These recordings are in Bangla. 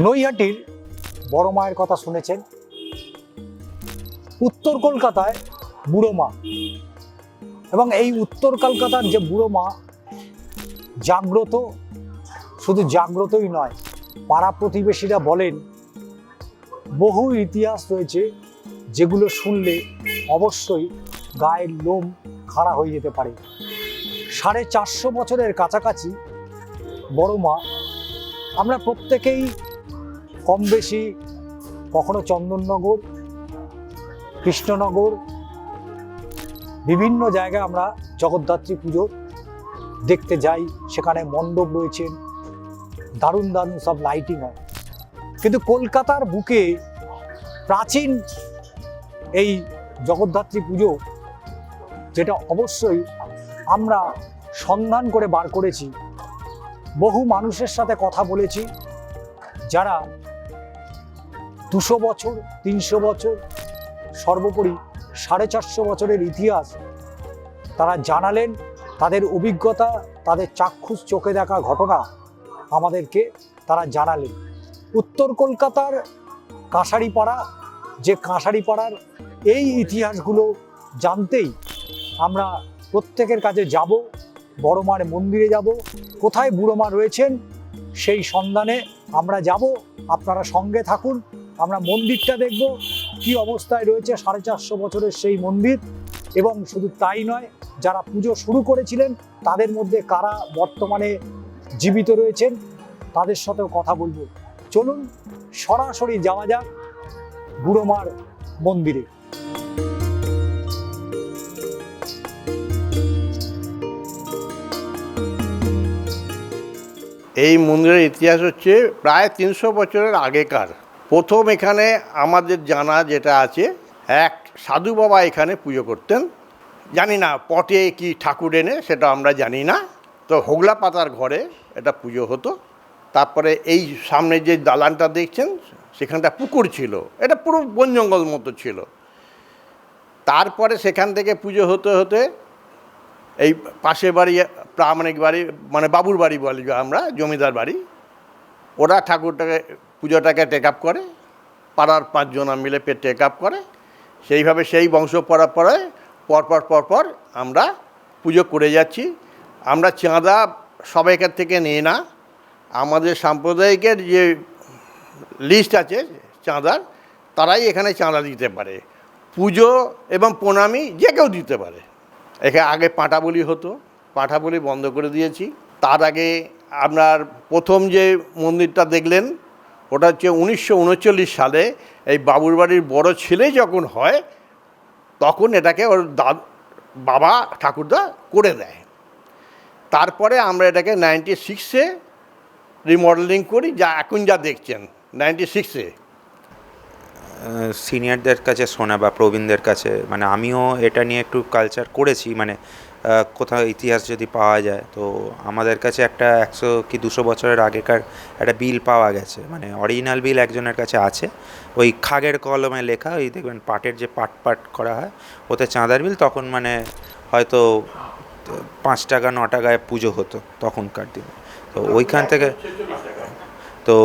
নৈহাটির বড় মায়ের কথা শুনেছেন। উত্তর কলকাতায় বুড়ো মা। এবং এই উত্তর কলকাতার যে বুড়ো মা, জাগ্রত, শুধু জাগ্রতই নয়, পাড়া প্রতিবেশীরা বলেন, বহু ইতিহাস রয়েছে যেগুলো শুনলে অবশ্যই গায়ের লোম খাড়া হয়ে যেতে পারে। সাড়ে চারশো বছরের কাছাকাছি বড় মা, আমরা প্রত্যেকেই কম বেশি কখনো চন্দননগর, কৃষ্ণনগর, বিভিন্ন জায়গায় আমরা জগদ্ধাত্রী পুজো দেখতে যাই। সেখানে মণ্ডপ রয়েছেন দারুণ দারুণ সব লাইটিং হয়। কিন্তু কলকাতার বুকে প্রাচীন এই জগদ্ধাত্রী পুজো যেটা অবশ্যই আমরা সন্ধান করে বার করেছি। বহু মানুষের সাথে কথা বলেছি। যারা দুশো বছর, তিনশো বছর, সর্বোপরি সাড়ে চারশো বছরের ইতিহাস তারা জানালেন, তাদের অভিজ্ঞতা, তাদের চাক্ষুষ চোখে দেখা ঘটনা আমাদেরকে তারা জানালেন। উত্তর কলকাতার কাঁসারিপাড়া, যে কাঁসারিপাড়ার এই ইতিহাসগুলো জানতেই আমরা প্রত্যেকের কাছে যাব, বড় মার মন্দিরে যাব, কোথায় বুড়ো মা রয়েছেন, সেই সন্ধানে আমরা যাব, আপনারা সঙ্গে থাকুন। আমরা মন্দিরটা দেখব, কি অবস্থায় রয়েছে, সাড়ে চারশো বছরের সেই মন্দির। এবং শুধু তাই নয়, যারা পুজো শুরু করেছিলেন, তাদের মধ্যে কারা বর্তমানে জীবিত রয়েছেন, তাদের সাথেও কথা বলব। চলুন, সরাসরি যাওয়া যাক বুড়ো মার মন্দিরে। এই মন্দিরের ইতিহাস হচ্ছে প্রায় তিনশো বছরের আগেকার। প্রথম এখানে আমাদের জানা যেটা আছে, এক সাধু বাবা এখানে পুজো করতেন। জানি না পটে কি ঠাকুর এনে, সেটা আমরা জানি না। তো হোগলা পাতার ঘরে এটা পুজো হতো। তারপরে এই সামনে যে দালানটা দেখছেন, সেখানটা পুকুর ছিল। এটা পুরো বন জঙ্গল মতো ছিল। তারপরে সেখান থেকে পুজো হতে হতে এই পাশের বাড়ি, প্রামাণিক বাড়ি মানে বাবুর বাড়ি বলি আমরা, জমিদার বাড়ি, ওরা ঠাকুরটাকে পুজোটাকে টেক আপ করে, পাড়ার পাঁচজনা মিলে পে টেক আপ করে, সেইভাবে সেই বংশ পরম্পরায় পরপর পরপর আমরা পুজো করে যাচ্ছি। আমরা চাঁদা সবাইকার থেকে নিই না, আমাদের সাম্প্রদায়িকের যে লিস্ট আছে চাঁদার, তারাই এখানে চাঁদা দিতে পারে। পুজো এবং প্রণামী যে কেউ দিতে পারে। এখানে আগে পাঁটা বলি হতো পাঁঠা বলি বন্ধ করে দিয়েছি। তার আগে আপনার প্রথম যে মন্দিরটা দেখলেন ওটা হচ্ছে উনিশশো উনচল্লিশ সালে এই বাবুর বাড়ির বড় ছেলে যখন হয়, তখন এটাকে ওর দা বাবা, ঠাকুরদা করে দেয়। তারপরে আমরা এটাকে নাইনটি সিক্সে রিমডেলিং করি, যা এখন যা দেখছেন নাইনটি সিক্সে সিনিয়রদের কাছে শোনা বা প্রবীণদের কাছে মানে আমিও এটা নিয়ে একটু কালচার করেছি মানে কোথাও ইতিহাস যদি পাওয়া যায়, তো আমাদের কাছে একটা একশো কি দুশো বছরের আগেকার একটা বিল পাওয়া গেছে। মানে অরিজিনাল বিল একজনের কাছে আছে। ওই খাগের কলমে লেখা, ওই দেখবেন পাটের যে পাট পাট করা হয়, ওতে চাঁদার বিল, তখন মানে হয়তো পাঁচ টাকা, ন টাকায় পুজো হতো তখনকার দিনে। তো ওইখান থেকে তো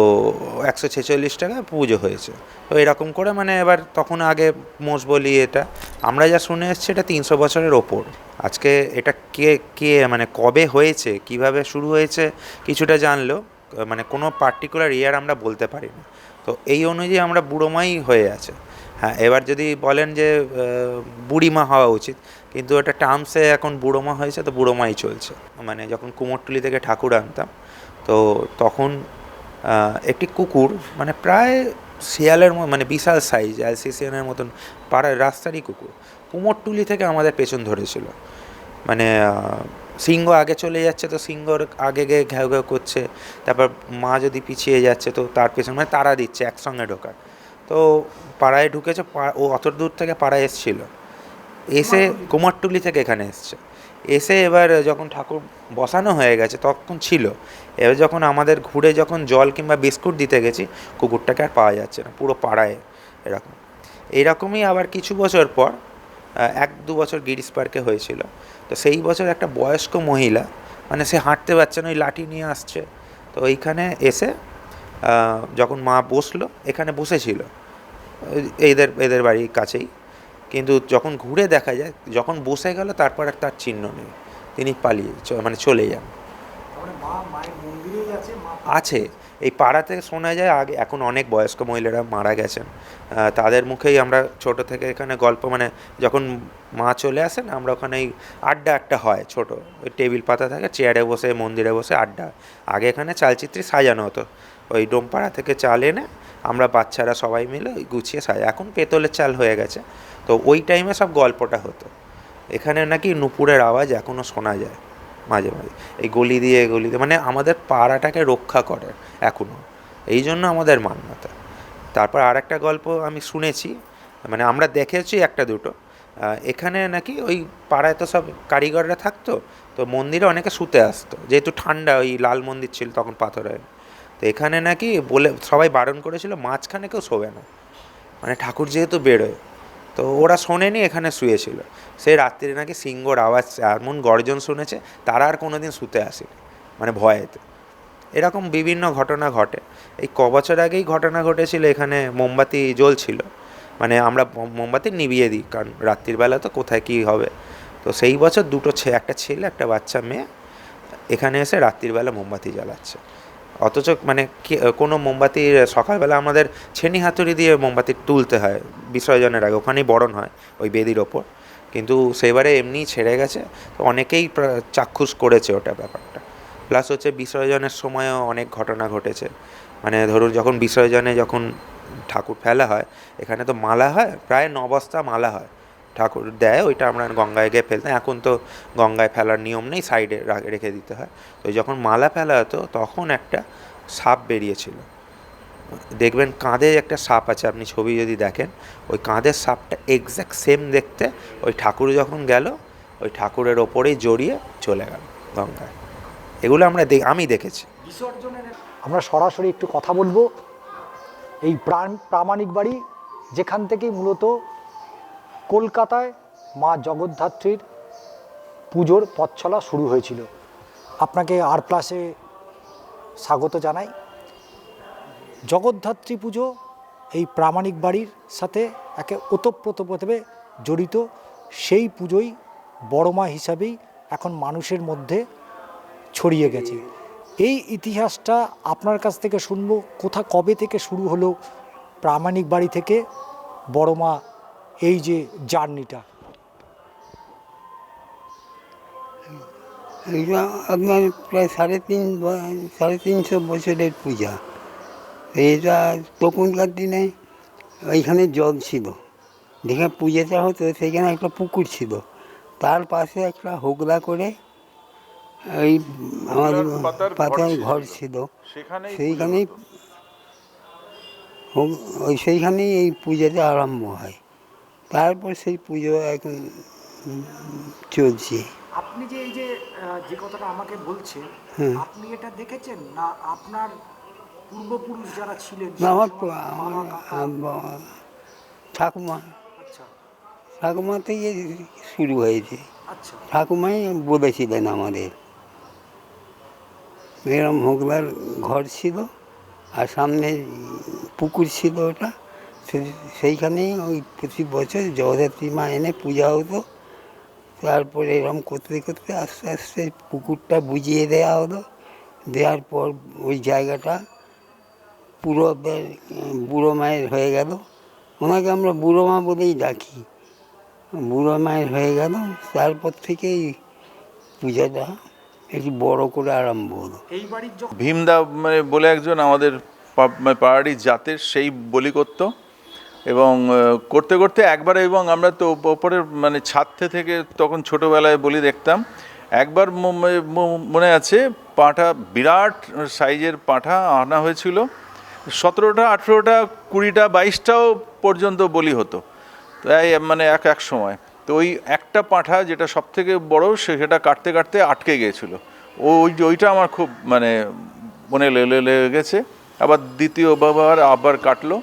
একশো ছেচল্লিশ টাকা পুজো হয়েছে। তো এরকম করে মানে এবার তখন আগে মোষ বলি এটা। আমরা যা শুনে এসেছি এটা তিনশো বছরের ওপর। আজকে এটা কে কে মানে কবে হয়েছে, কীভাবে শুরু হয়েছে, কিছুটা জানলেও মানে কোনো পার্টিকুলার ইয়ার আমরা বলতে পারি না। তো এই অনুযায়ী আমরা বুড়োমাই হয়ে আছে। হ্যাঁ এবার যদি বলেন যে বুড়িমা হওয়া উচিত। কিন্তু এটা টার্মসে এখন বুড়োমা হয়েছে, তো বুড়োমাই চলছে। মানে যখন কুমোরটুলি থেকে ঠাকুর আনতাম, তো তখন একটি কুকুর মানে প্রায় শিয়ালের মানে বিশাল সাইজ আর অ্যালসিসিয়ানের মতন পাড়ার রাস্তারই কুকুর। কুমোরটুলি থেকে আমাদের পেছন ধরেছিল। মানে সিংহ আগে চলে যাচ্ছে তো সিংহর আগে গিয়ে ঘেউ ঘেউ করছে তারপর মা যদি পিছিয়ে যাচ্ছে তো তার পেছন মানে তারা দিচ্ছে একসঙ্গে ঢোকার। তো পাড়ায় ঢুকেছে পা- ও অত দূর থেকে পাড়ায় এসছিল। এসে কুমারটুলি থেকে এখানে এসছে। এসে এবার যখন ঠাকুর বসানো হয়ে গেছে, তখন ছিল। এবার যখন আমাদের ঘুরে যখন জল কিংবা বিস্কুট দিতে গেছি, কুকুরটাকে আর পাওয়া যাচ্ছে না, পুরো পাড়ায় এরকম। এইরকমই আবার কিছু বছর পর এক দু বছর গিরিশ পার্কে হয়েছিল। তো সেই বছর একটা বয়স্ক মহিলা মানে সে হাঁটতে পারছে না, ওই লাঠি নিয়ে আসছে। তো ওইখানে এসে যখন মা বসল, এখানে বসেছিল। এদের এদের বাড়ির কাছেই। কিন্তু যখন ঘুরে দেখা যায় যখন বসে গেল তারপর আর তার চিহ্ন নেই। তিনি পালিয়ে মানে চলে যান। আছে এই পাড়াতে শোনা যায় আগে এখন অনেক বয়স্ক মহিলারা মারা গেছেন। তাদের মুখেই আমরা ছোট থেকে এখানে গল্প মানে যখন মা চলে আসেন আমরা ওখানে এই আড্ডা একটা হয় ছোট। ওই টেবিল পাতা থাকে চেয়ারে বসে মন্দিরে বসে আড্ডা। আগে এখানে চালচিত্রে সাজানো হতো। ওই ডোমপাড়া থেকে চাল এনে আমরা বাচ্চারা সবাই মিলে ওই গুছিয়ে সাজা এখন পেতলের চাল হয়ে গেছে। তো ওই টাইমে সব গল্পটা হতো। এখানে নাকি নুপুরের আওয়াজ এখনও শোনা যায় মাঝে মাঝে। এই গলি দিয়ে গলি দিয়ে মানে আমাদের পাড়াটাকে রক্ষা করে এখনও এই জন্য আমাদের মান্যতা। তারপর আর একটা গল্প আমি শুনেছি মানে আমরা দেখেছি একটা দুটো। এখানে নাকি ওই পাড়ায় তো সব কারিগররা থাকতো, তো মন্দিরে অনেকে শুতে আসতো। যেহেতু ঠান্ডা, ওই লাল মন্দির ছিল, তখন পাথরের তো এখানে নাকি বলে, সবাই বারণ করেছিল, মাঝখানে কেউ শোবে না। মানে ঠাকুর যেহেতু বেরোয়, তো ওরা শোনেনি, এখানে শুয়েছিল। সেই রাত্রিরে নাকি সিংহর আওয়াজ, এমন গর্জন শুনেছে, তারা আর কোনোদিন শুতে আসেনি মানে ভয়েতে। এরকম বিভিন্ন ঘটনা ঘটে। এই ক বছর আগেই ঘটনা ঘটেছিল, এখানে মোমবাতি জ্বলছিল। মানে আমরা মোমবাতি নিভিয়ে দিই, কারণ রাত্রির বেলা তো কোথায় কী হবে। তো সেই বছর দুটো ছে, একটা ছেলে, একটা বাচ্চা মেয়ে, এখানে এসে রাত্রির বেলা মোমবাতি জ্বালাচ্ছে। অথচ মানে কোনো মোমবাতির সকালবেলা আমাদের ছেনি হাতুড়ি দিয়ে মোমবাতি তুলতে হয়, বিসর্জনের আগে, ওখানেই বরণ হয়, ওই বেদির ওপর। কিন্তু সেবারে এমনি ছেড়ে গেছে, তো অনেকেই চাক্ষুষ করেছে ওটা ব্যাপারটা। প্লাস হচ্ছে বিসর্জনের সময়ও অনেক ঘটনা ঘটেছে। মানে ধরুন, যখন বিসর্জনে যখন ঠাকুর ফেলা হয়, এখানে তো মালা হয়, প্রায় ন বস্তা মালা হয়। ঠাকুর দেয়, ওইটা আমরা গঙ্গায় গিয়ে ফেলতাম এখন তো গঙ্গায় ফেলার নিয়ম নেই, সাইডে রেখে দিতে হয়। তো যখন মালা ফেলা হতো, তখন একটা সাপ বেরিয়েছিল। দেখবেন কাঁধে একটা সাপ আছে, আপনি ছবি যদি দেখেন, ওই কাঁধের সাপটা এক্স্যাক্ট সেম দেখতে, ওই ঠাকুর যখন গেল, ওই ঠাকুরের ওপরেই জড়িয়ে চলে গেল গঙ্গায়। এগুলো আমরা আমি দেখেছি। আমরা সরাসরি একটু কথা বলব। এই প্রাণ, প্রামাণিক বাড়ি যেখান থেকেই মূলত কলকাতায় মা জগদ্ধাত্রীর পুজোর পথচলা শুরু হয়েছিল। আপনাকে আর প্লাসে স্বাগত জানাই। জগদ্ধাত্রী পুজো এই প্রামাণিক বাড়ির সাথে একে ওতপ্রোতভাবে জড়িত। সেই পুজোই বড়মা হিসাবেই এখন মানুষের মধ্যে ছড়িয়ে গেছে। এই ইতিহাসটা আপনার কাছ থেকে শুনব। কোথা কবে থেকে শুরু হলো প্রামাণিক বাড়ি থেকে বড় মা এই যে জার্নিটা। এটা আপনার প্রায় সাড়ে তিন সাড়ে তিনশো বছরের পূজা। এটা তখনকার দিনে ওইখানে জল ছিল। যেখানে পূজাটা হতো সেখানে একটা পুকুর ছিল। তার পাশে একটা হোগলা করে এই আমাদের পাতার ঘর ছিল। সেইখানেই সেইখানেই এই পূজাটা আরম্ভ হয়। তারপর সেই পুজো এখন চলছে। আপনি যে এই যে যে কথাটা আমাকে বলছেন আপনি এটা দেখেছেন? না আপনার পূর্বপুরুষ যারা ছিলেন আমার ঠাকুমা। আচ্ছা। ঠাকুমা থেকে শুরু হয়েছে। আচ্ছা। ঠাকুমাই বলেছিলেন আমাদের। এরম হোগলার ঘর ছিল আর সামনে পুকুর ছিল ওটা। সেইখানেই ওই প্রতি বছর জগদ্ধাত্রী মা এনে পূজা হতো। তারপরে এরম করতে করতে আস্তে আস্তে পুকুরটা বুঝিয়ে দেওয়া হলো। দেওয়ার পর ওই জায়গাটা পুরো বুড়ো মায়ের হয়ে গেল। ওনাকে আমরা বুড়ো মা বলেই ডাকি। বুড়ো মায়ের হয়ে গেল তারপর থেকেই পূজাটা একটু বড় করে আরম্ভ হলো। এই বাড়ির ভীমদা মানে বলে একজন আমাদের মানে পাহাড়ি জাতের সেই বলি করত এবং করতে করতে একবার এবং আমরা তো ওপরের মানে ছাদতে থেকে তখন ছোটোবেলায় বলি দেখতাম, একবার মনে আছে পাঁঠা বিরাট সাইজের পাঁঠা আনা হয়েছিল, সতেরোটা, আঠেরোটা, কুড়িটা, বাইশটাও পর্যন্ত বলি হতো, তাই মানে এক এক সময়। তো ওই একটা পাঁঠা যেটা সব থেকে বড়ো সেটা কাটতে কাটতে আটকে গিয়েছিল। ওই ওইটা আমার খুব মানে মনে লে- লে- লেগেছে, আবার দ্বিতীয়বার আবার কাটলো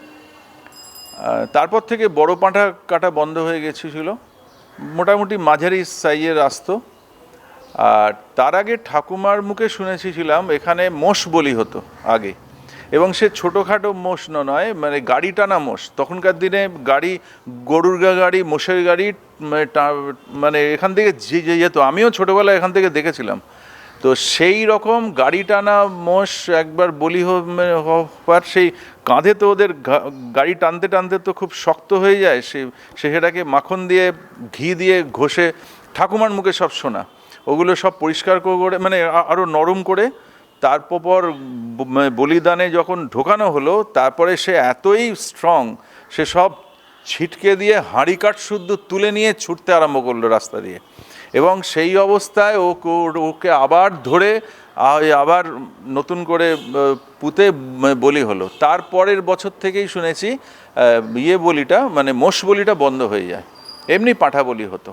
তারপর থেকে বড় পাঁঠা কাটা বন্ধ হয়ে গেছিল। মোটামুটি মাঝারি সাইজের আসতো। আর তার আগে ঠাকুমার মুখে শুনেছিলাম, এখানে মোষ বলি হতো আগে। এবং সে ছোটোখাটো মোষ নয় মানে গাড়ি টানা মোষ। তখনকার দিনে গাড়ি, গরুর গাড়ি, মোষের গাড়ি মানে মানে এখান থেকে যে- যেত। আমিও ছোটোবেলায় এখান থেকে দেখেছিলাম। তো সেই রকম গাড়ি টানা মোষ একবার বলি হওয়ার সেই কাঁধে তো ওদের গাড়ি টানতে টানতে তো খুব শক্ত হয়ে যায়। সে সেটাকে মাখন দিয়ে, ঘি দিয়ে ঘষে ঠাকুমার মুখে সব শোনা ওগুলো সব পরিষ্কার করে মানে আরও নরম করে তারপর বলিদানে যখন ঢোকানো হলো, তারপরে সে এতই স্ট্রং সে সব ছিটকে দিয়ে হাঁড়ি কাঠ শুদ্ধ তুলে নিয়ে ছুটতে আরম্ভ করল রাস্তা দিয়ে। এবং সেই অবস্থায় ও ওকে আবার ধরে আবার নতুন করে পুঁতে বলি হলো। তারপরের বছর থেকেই শুনেছি ইয়ে বলিটা মানে মোষ বলিটা বন্ধ হয়ে যায়। এমনি পাঁঠা বলি হতো।